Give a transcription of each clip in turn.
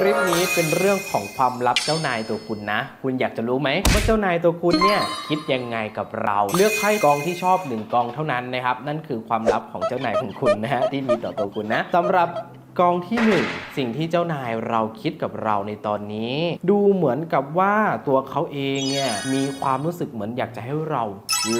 คลิปนี้เป็นเรื่องของความลับเจ้านายตัวคุณนะ คุณอยากจะรู้ไหมว่าเจ้านายตัวคุณเนี่ยคิดยังไงกับเรา เลือกไพ่กองที่ชอบหนึ่งกองเท่านั้นนะครับ นั่นคือความลับของเจ้านายของคุณนะฮะที่มีต่อตัวคุณนะสำหรับ กองที่หนึ่งสิ่งที่เจ้านายเราคิดกับเราในตอนนี้ ดูเหมือนกับว่าตัวเขาเองเนี่ยมีความรู้สึกเหมือนอยากจะให้เรา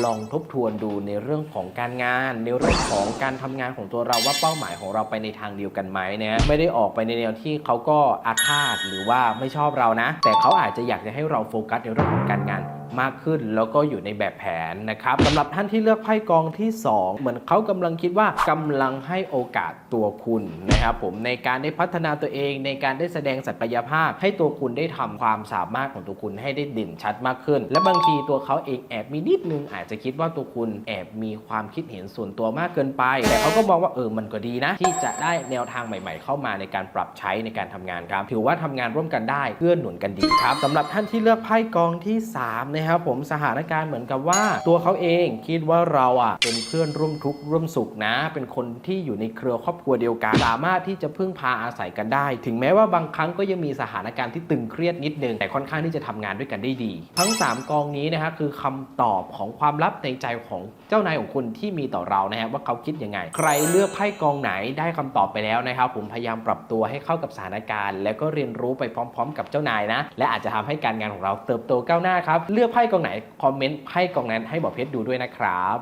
ลองทบทวนดูในเรื่องของการงาน ในเรื่องของการทำงานของตัวเราว่าเป้าหมายของเราไปในทางเดียวกันไหมนะไม่ได้ออกไปในแนวที่เขาก็อาฆาตหรือว่าไม่ชอบเรานะ แต่เขาอาจจะอยากจะให้เราโฟกัสในเรื่องของการงาน มากขึ้น แล้วก็อยู่ในแบบแผนนะครับสำหรับท่านที่เลือกไพ่กองที่ 2 เหมือนเขากำลังคิดว่ากำลังให้โอกาสตัวคุณนะครับผมในการได้พัฒนาตัวเองในการได้แสดงศักยภาพ ให้ตัวคุณได้ทำความสามารถของตัวคุณให้ได้เด่นชัดมากขึ้น และบางทีตัวเขาเองแอบมีนิดนึงอาจจะคิดว่าตัวคุณแอบมีความคิดเห็นส่วนตัวมากเกินไป แต่เขาก็มองว่าเออมันก็ดีนะ ที่จะได้แนวทางใหม่ ๆ เข้ามาในการปรับใช้ในการทำงานครับถือว่าทำงานร่วมกันได้เกื้อหนุนกันดีครับสำหรับท่านที่เลือกไพ่กองที่สามนะครับผมสถานการณ์เหมือนกับว่า ตัวเขาเองคิดว่าเราอะเป็นเพื่อนร่วมทุกข์ร่วมสุขนะ เป็นคนที่อยู่ในเครือครอบครัวเดียวกัน สามารถที่จะพึ่งพาอาศัยกันได้ ถึงแม้ว่าบางครั้งก็ยังมีสถานการณ์ที่ตึงเครียดนิดนึงแต่ค่อนข้างที่จะทำงานด้วยกันได้ดี ทั้ง 3 กองนี้นะฮะคือคำตอบของความลับในใจของเจ้านายของคุณที่มีต่อเรานะฮะว่าเขาคิดยังไง ใครเลือกไพ่กองไหนได้คำตอบไปแล้วนะครับผมพยายามปรับตัวให้เข้ากับสถานการณ์ แล้วก็เรียนรู้ไปพร้อม ๆ กับเจ้านายนะ และอาจจะทำให้การงานของเราเติบโตก้าวหน้าครับเลือกไพ่กองไหนคอมเมนต์ไพ่กองนั้นให้หมอเพชรดูด้วยนะครับ